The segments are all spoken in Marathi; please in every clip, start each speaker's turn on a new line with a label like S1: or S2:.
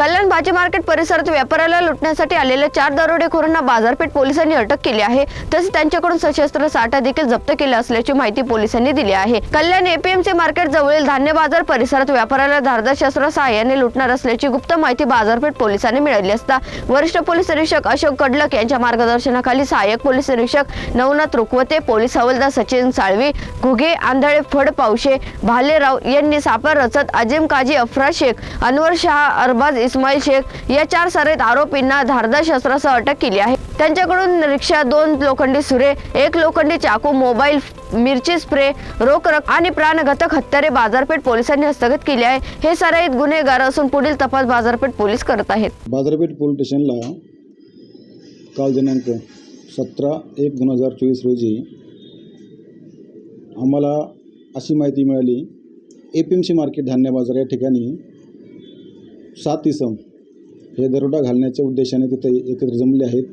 S1: कल्याण भाजी मार्केट परिसरात व्यापाऱ्याला लुटण्यासाठी आलेल्या चार दरोडेखोरांना बाजारपेठ पोलिसांनी अटक केली आहे. तसेच त्यांच्याकडून सशस्त्र साठा देखील जप्त केला असल्याची माहिती पोलिसांनी दिली आहे. कल्याण एपीएमसी मार्केट जवळील धान्य बाजार परिसरात व्यापाऱ्याला धारदार शस्त्र सहाय्याने लुटणार असल्याची गुप्त माहिती बाजारपेठ पोलिसांनी मिळाली असता वरिष्ठ पोलीस निरीक्षक अशोक कडलक यांच्या मार्गदर्शनाखाली सहाय्यक पोलीस निरीक्षक नवनाथ रुखवते पोलीस हवालदार सचिन साळवी घुगे आंधळे फड पावशे भालेराव यांनी सापर रचत अजिम काजी अफरा शेख अनवर शहा अरबाज इस्माईल शेख या चार सरेत आरोपींना धारदार शस्त्रासह अटक केली आहे. त्यांच्याकडून रिक्षा दोन लोखंडी सुरे एक लोखंडी चाकू मोबाईल मिरची स्प्रे रोख रक आणि प्राणघातक हत्यारे बाजारपेठ पोलिसांनी हस्तगत केली आहे. हे सराईत गुन्हेगार असून पुढील तपास बाजारपेठ पोलीस करत आहेत.
S2: बाजारपेठ पोलीस स्टेशनला काल दिनांक सतरा एक दोन हजार चोवीस रोजी आम्हाला अशी माहिती मिळाली. A P M C market धान्य बाजार या ठिकाणी सात इसम हे दरोडा घालण्याच्या उद्देशाने तिथे एकत्र जमले आहेत.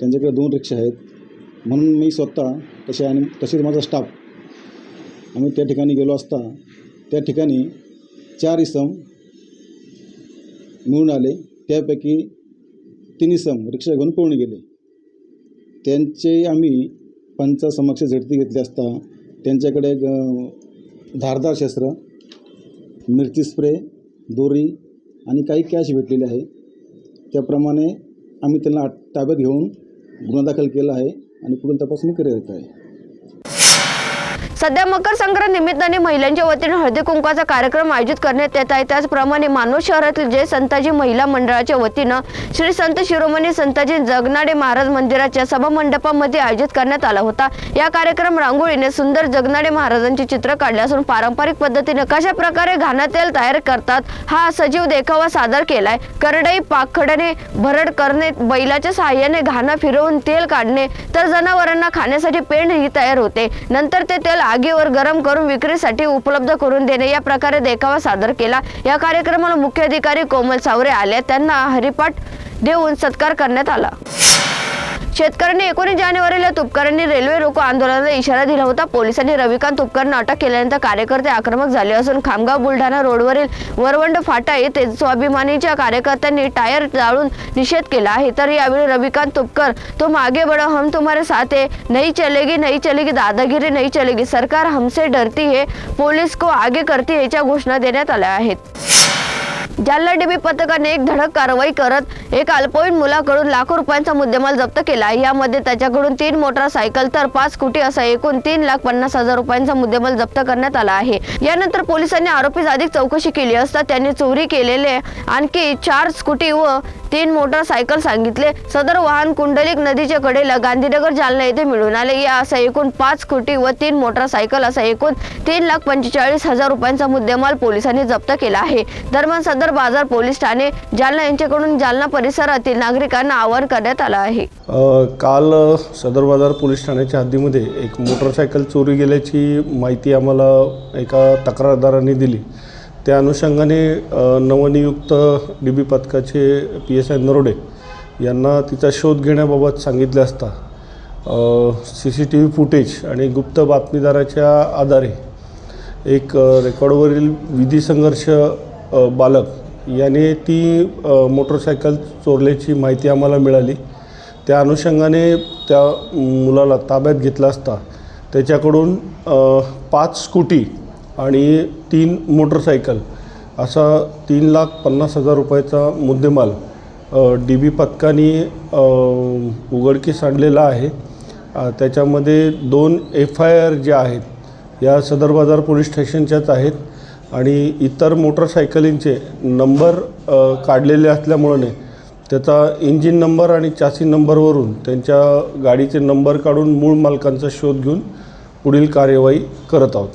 S2: त्यांच्याकडे दोन रिक्षा आहेत. म्हणून मी स्वतः तसे आणि तसेच माझा स्टाफ आम्ही त्या ठिकाणी गेलो असता त्या ठिकाणी चार इसम मिळून आले. त्यापैकी तीन इसम रिक्षा घेऊन पळून गेले. त्यांचे आम्ही पंचासमक्ष झडती घेतली असता त्यांच्याकडे धारदार शस्त्र मिरची स्प्रे दोरी आणि काही कॅश भेटलेले आहे. त्याप्रमाणे आम्ही त्यांना ताब्यात घेऊन गुन्हा दाखल केला आहे आणि पुढील तपासणी करत आहे.
S1: सध्या मकर संक्रांत निमित्ताने महिलांच्या वतीने हळदी कुंकवाचा कार्यक्रम आयोजित करण्यात येत आहे. त्याचप्रमाणे मानव शहरातील जय संताजी महिला मंडळाच्या वतीनं श्री संत शिरोमणी संताजी जगनाडे महाराज मंदिराच्या सभा मंडपामध्ये आयोजित करण्यात आला होता. या कार्यक्रम रांगोळीने सुंदर जगनाडे महाराजांचे चित्र काढले असून पारंपरिक पद्धतीने कशा प्रकारे घाणातेल तयार करतात हा सजीव देखावा सादर केलाय. करडई पाखडणे भरड करणे बैलाच्या सहाय्याने घाणा फिरवून तेल काढणे तर जनावरांना खाण्यासाठी पेंड ही तयार होते. नंतर ते तेल आगीवर गरम करून विक्रीसाठी उपलब्ध करून देणे या प्रकारे देखावा सादर केला. या कार्यक्रमाला मुख्य अधिकारी कोमल सावरे आले. त्यांना हरिपाठ देऊन सत्कार करण्यात आला. शेतकऱ्यांनी एकोणीस जानेवारीला तुपकरांनी रेल्वे रोको आंदोलनाला इशारा दिला होता. पोलिसांनी रविकांत तुपकरांना अटक केल्यानंतर कार्यकर्ते आक्रमक झाले असून खामगाव बुलढाणा रोडवरील वरवंड फाटा येथे स्वाभिमानीच्या कार्यकर्त्यांनी टायर जाळून निषेध केला आहे. तर यावेळी रविकांत तुपकर तुम मागे बडो हम तुम्हारे साथ है. नहीं चलेगी नहीं चलेगी दादागिरी नहीं चलेगी. सरकार हमसे डरती है पोलीस को आगे करती याच्या घोषणा देण्यात आल्या आहेत. जालना डीबी पथकाने एक धडक कारवाई करत एक अल्पवयीन मुलाकडून लाखो रुपयांचा मुद्देमाल जप्त केला. यामध्ये त्याच्याकडून तीन मोटरसायकल तर पाच स्कूटी असा एकूण तीन लाख पन्नास हजार रुपयांचा मुद्देमाल जप्त करण्यात आला आहे. यानंतर पोलिसांनी आरोपीस अधिक चौकशी केली असता त्यांनी चोरी केलेले आणखी चार स्कूटी व तीन मोटरसायकल सांगितले. सदर वाहन कुंडलिक नदीच्या कडेला गांधीनगर जालना येथे मिळून आले. या असा एकूण पाच स्कूटी व तीन मोटरसायकल असा एकूण तीन लाख पंचेचाळीस हजार रुपयांचा मुद्देमाल पोलिसांनी जप्त केला आहे. दरम्यान सदर बाजार पोलीस ठाणे जालना यांच्याकडून जालना परिसरातील नागरिकांना आवाहन करण्यात आलं आहे.
S3: काल सदर बाजार पोलीस ठाण्याच्या हद्दीमध्ये एक मोटरसायकल चोरी गेल्याची माहिती आम्हाला एका तक्रारदाराने दिली. त्या अनुषंगाने नवनियुक्त डी बी पथकाचे पी एस आय नरोडे यांना तिचा शोध घेण्याबाबत सांगितले असता C C T V footage आणि गुप्त बातमीदाराच्या आधारे एक रेकॉर्डवरील विधी संघर्ष बालक याने ती मोटरसायकल चोरल्याची माहिती आम्हाला मिळाली. त्या अनुषंगाने त्या मुलाला ताब्यात घेतला असता त्याच्याकडून पाच स्कूटी आणि तीन मोटरसायकल असा तीन लाख पन्नास हजार रुपयाचा मुद्देमाल डी बी पथकाने उघडकीस आणलेला आहे. त्याच्यामध्ये दोन एफ आय आर ज्या आहेत या सदर बाजार पोलीस स्टेशनच्याच आहेत आणि इतर मोटरसायकलींचे नंबर काढलेले असल्यामुळे त्याचा इंजिन नंबर आणि चासी नंबरवरून त्यांच्या गाडीचे नंबर काढून मूळ मालकांचा शोध घेऊन पुढील कार्यवाही करत आहोत.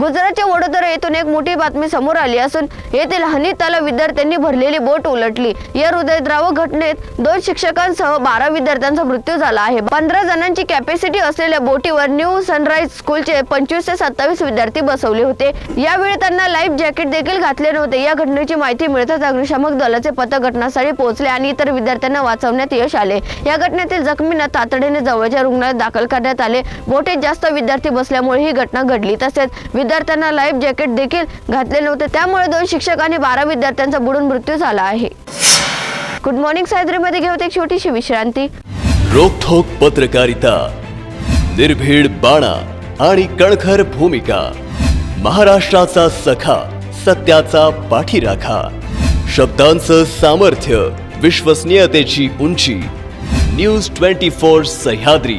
S1: गुजरातच्या वडोदरा येथून एक मोठी बातमी समोर आली असून येथील हनीताला विद्यार्थ्यांनी भरलेली बोट उलटली. या हृदयद्रावक घटनेत दोन शिक्षकांसह बारा विद्यार्थ्यांचा मृत्यू झाला आहे. पंधरा जणांची कॅपॅसिटी असलेल्या बोटीवर न्यू सनराईज स्कूलचे पंचवीस ते सत्तावीस विद्यार्थी बसवले होते. यावेळी त्यांना लाईफ जॅकेट देखील घातले नव्हते. या घटनेची माहिती मिळताच अग्निशामक दलाचे पथक घटनास्थळी पोहोचले आणि इतर विद्यार्थ्यांना वाचवण्यात यश आले. या घटनेतील जखमींना तातडीने जवळच्या रुग्णालयात दाखल करण्यात आले. बोटीत जास्त विद्यार्थी बसल्यामुळे ही घटना घडली. तसेच विद्यार्थ्यांना लाईफ जॅकेट देखील घातले नव्हते. त्यामुळे दोन शिक्षक आणि बारा विद्यार्थ्यांचा बुडून मृत्यू झाला आहे. गुड मॉर्निंग सायद्रीमध्ये घेऊन एक छोटीशी विश्रांती.
S4: रोखोक पत्रकारिता निर्भीड बाणा आणि कणखर भूमिका महाराष्ट्राचा सखा सत्याचा पाठीराखा शब्दांचं सामर्थ्य विश्वसनीयतेची उंची न्यूज ट्वेंटी फोर सह्याद्री.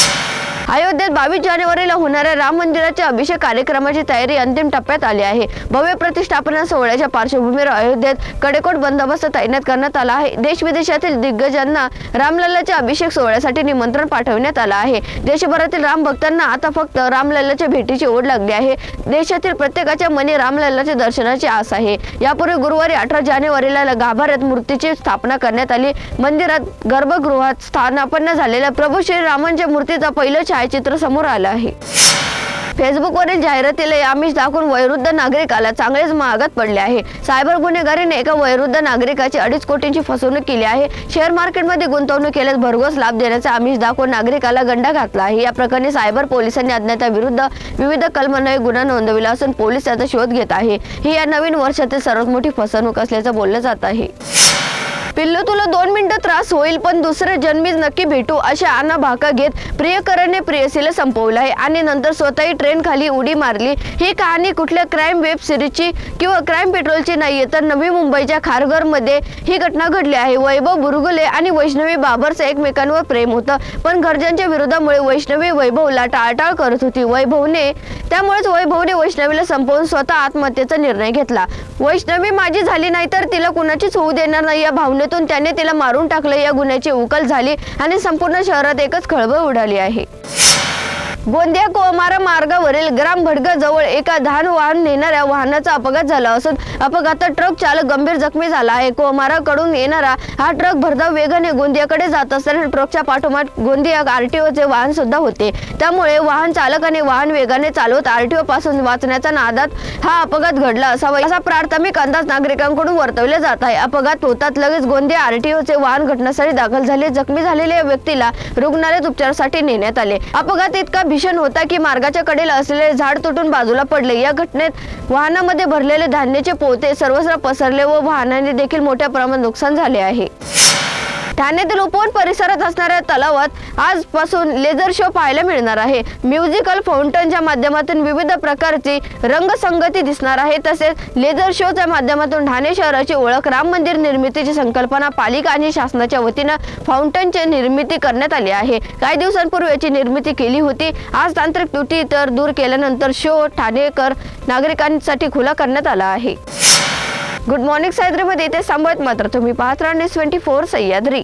S1: अयोध्येत बावीस जानेवारीला होणाऱ्या राम मंदिराच्या अभिषेक कार्यक्रमाची तयारी अंतिम टप्प्यात आली आहे. भव्य प्रतिष्ठापना सोहळ्याच्या पार्श्वभूमीवर अयोध्येत कडेकोट बंदोबस्त तैनात करण्यात आला आहे. देश विदेशातील दिग्गजांना रामलल्लाच्या अभिषेक सोहळ्यासाठी निमंत्रण पाठवण्यात आलं आहे. देशभरातील राम भक्तांना आता फक्त रामलल्लाच्या भेटीची ओढ लागली आहे. देशातील प्रत्येकाच्या मनी रामलल्लाच्या दर्शनाची आस आहे. यापूर्वी गुरुवारी अठरा जानेवारीला गाभाऱ्यात मूर्तीची स्थापना करण्यात आली. मंदिरात गर्भगृहात स्थानापन्न झालेल्या प्रभू श्रीरामांच्या मूर्तीचा पहिलं छायाचित्र समोर आलं आहे. फेसबुकवरील जाहिरातीला आमिष दाखवून वैरुद्ध नागरिकाला चांगलेच महागात पडले आहे. सायबर गुन्हेगारीने एका वैरुद्ध नागरिकाची अडीच कोटींची फसवणूक केली आहे. शेअर मार्केटमध्ये गुंतवणूक केल्यास भरघोस लाभ देण्याचा आमिष दाखवून नागरिकाला गंडा घातला आहे. या प्रकरणी सायबर पोलिसांनी अज्ञाताविरुद्ध विविध कलमान्वये गुन्हा नोंदविला असून पोलीस त्याचा शोध घेत आहे. ही या नवीन वर्षातील सर्वात मोठी फसवणूक असल्याचं बोललं जात आहे. पिल्लू तुला दोन मिनिटं त्रास होईल पण दुसरे जन्मीच नक्की भेटू अशा आना भाका घेत प्रियकरने प्रेयसीला संपवलं आहे. आणि नंतर स्वतःही ट्रेन खाली उडी मारली. ही कहाणी कुठल्या क्राईम वेब सिरीजची किंवा क्राईम पेट्रोलची नाहीये तर नवी मुंबईच्या खारघरमध्ये ही घटना घडली आहे. वैभव बुरगुले आणि वैष्णवी बाबरचं एकमेकांवर प्रेम होतं पण घरच्यांच्या विरोधामुळे वैष्णवी वैभवला टाळटाळ करत होती. वैभवने त्यामुळेच वैभवने वैष्णवीला संपवून स्वतः आत्महत्येचा निर्णय घेतला. वैष्णवी माझी झाली नाही तर तिला कुणाचीच होऊ देणार नाही. या भावनेतून त्याने तिला मारून टाकलं. या गुन्ह्याची उकल झाली आणि संपूर्ण शहरात एकच खळबळ उडाली आहे. गोंदिया कोमारा मार्गावरील ग्राम भडगा जवळ एका धान वाहन नेणाऱ्या वाहनाचा अपघात झाला असून अपघातात ट्रक चालक गंभीर जखमी झाला आहे. कोमाराकडून येणारा हा ट्रक भरधाव वेगाने गोंदियाकडे जात असताना ट्रकच्या पाठोपाठ गोंदिया आरटीओचे वाहन सुद्धा होते. त्यामुळे वाहन चालकाने वाहन वेगाने चालवत आरटीओ पासून वाचण्याच्या नादात हा अपघात घडला असावा असा प्राथमिक अंदाज नागरिकांकडून वर्तवला जात आहे. अपघात होतात लगेच गोंदिया आरटीओचे वाहन घटनास्थळी दाखल झाले. जखमी झालेल्या व्यक्तीला रुग्णालयात उपचारासाठी नेण्यात आले. अपघात इतका भीषण होता की मार्गाच्या कडेला असलेले झाड तुटून बाजूला पडले. या घटनेत वाहनामध्ये भरलेले धान्याचे पोते सर्वत्र पसरले व वाहनाने देखील मोठ्या प्रमाणात नुकसान झाले आहे. ठाण्यातील उपवन परिसरात असणाऱ्या तलावात आजपासून लेझर शो पाहायला मिळणार आहे. म्युझिकल फाउंटनच्या माध्यमातून विविध प्रकारची रंगसंगती दिसणार आहे. तसेच लेझर शोच्या माध्यमातून ठाणे शहराची ओळख राम मंदिर निर्मितीची संकल्पना पालिका आणि शासनाच्या वतीनं फाउंटनची निर्मिती करण्यात आली आहे. काही दिवसांपूर्वी याची निर्मिती केली होती. आज तांत्रिक तुटी तर दूर केल्यानंतर शो ठाणेकर नागरिकांसाठी खुला करण्यात आला आहे. गुड मॉर्निंग सह्याद्रीमध्ये इथे सांभाळत मात्र तुम्ही पाहत राहणे ट्वेंटी फोर सह्याद्री.